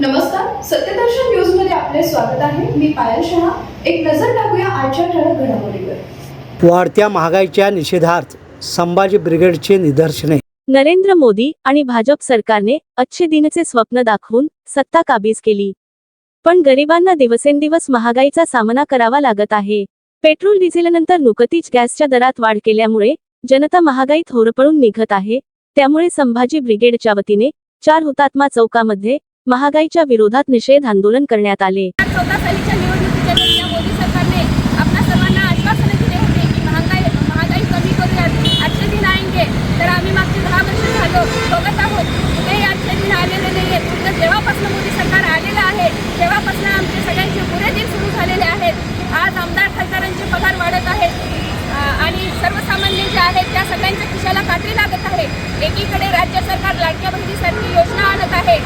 नमस्कार सत्यदर्शन न्यूजमध्ये आपले स्वागत आहे. मी पायल शहा. एक नजर टाकूया आजच्या ठळक घडामोडीवर. वाढत्या महागाईच्या निषेधार्थ संभाजी ब्रिगेडचे निदर्शने. नरेंद्र मोदी आणि भाजप सरकारने अच्छे दिनचे स्वप्न दाखवून सत्ता काबीज केली. पण गरिबांना दिवसेंदिवस महागाईचा सामना करावा लागत आहे. पेट्रोल डिझेलनंतर नुकतीच गॅसच्या दरात वाढ केल्यामुळे जनता महागाईत होरपळून निघत आहे. त्यामुळे संभाजी ब्रिगेडच्या वतीने चार हुतात्मा चौकामध्ये महागाईच्या विरोधात निषेध आंदोलन करण्यात आले. निवडणुकीच्या मोदी सरकारने दिले होते की महागाई महागाई कमी तर आम्ही मागचे दहा वर्ष झालो. बघत आहोत. आलेले नाही आहेत जेव्हापासून मोदी सरकार आलेलं आहे आमचे सुरू झालेले आहेत. आज आमदार पगार वाढत आहेत आणि सर्वसामान्य आहेत त्या सगळ्यांच्या खिशाला काठी लागत आहे. एकीकडे राज्य सरकार लाडक्या बहिणीसारखी योजना आणत आहे.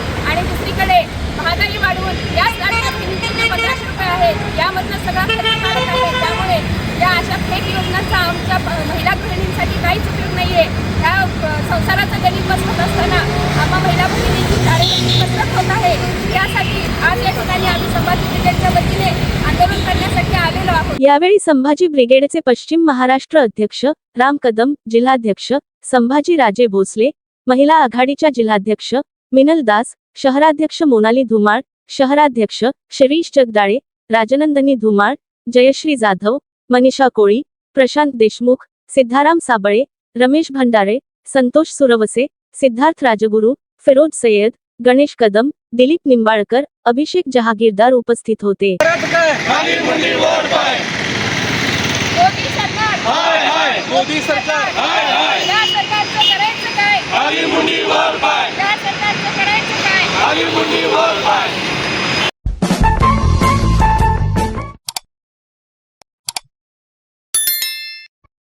आहेत सगळा खर्च काढत आहे. त्यामुळे या अशा फेक योजनांचा आमच्या महिला गृहिणींसाठी काहीच उपयोग नाही आहे ह्या अ, संसाराचं गणित बसवत असताना आम्हा महिला भगिनींची शाळेची कसरत होत आहे. यासाठी आज या ठिकाणी आम्ही संभाजी ब्रिगेडच्या वतीने आंदोलन करण्यासाठी आलेलो आहोत. यावेळी संभाजी ब्रिगेडचे पश्चिम महाराष्ट्र अध्यक्ष राम कदम जिल्हाध्यक्ष संभाजी राजे भोसले महिला आघाडीच्या जिल्हाध्यक्ष मिनल दास शहराध्यक्ष मोनाली धुमाळ शहराध्यक्ष शिरीष जगदाळे राजनंदनी धुमाळ जयश्री जाधव मनीषा कोळी प्रशांत देशमुख सिद्धाराम साबळे रमेश भंडारे संतोष सुरवसे सिद्धार्थ राजगुरू फिरोज सय्यद गणेश कदम दिलीप निंबाळकर अभिषेक जहागीरदार उपस्थित होते मोदी सरकार। हाय हाय मोदी सरकार। हाय हाय। या सरकारचं करायचं काय खाली मुंडी वर पाय या सरकारचं करायचं काय खाली मुंडी वर पाय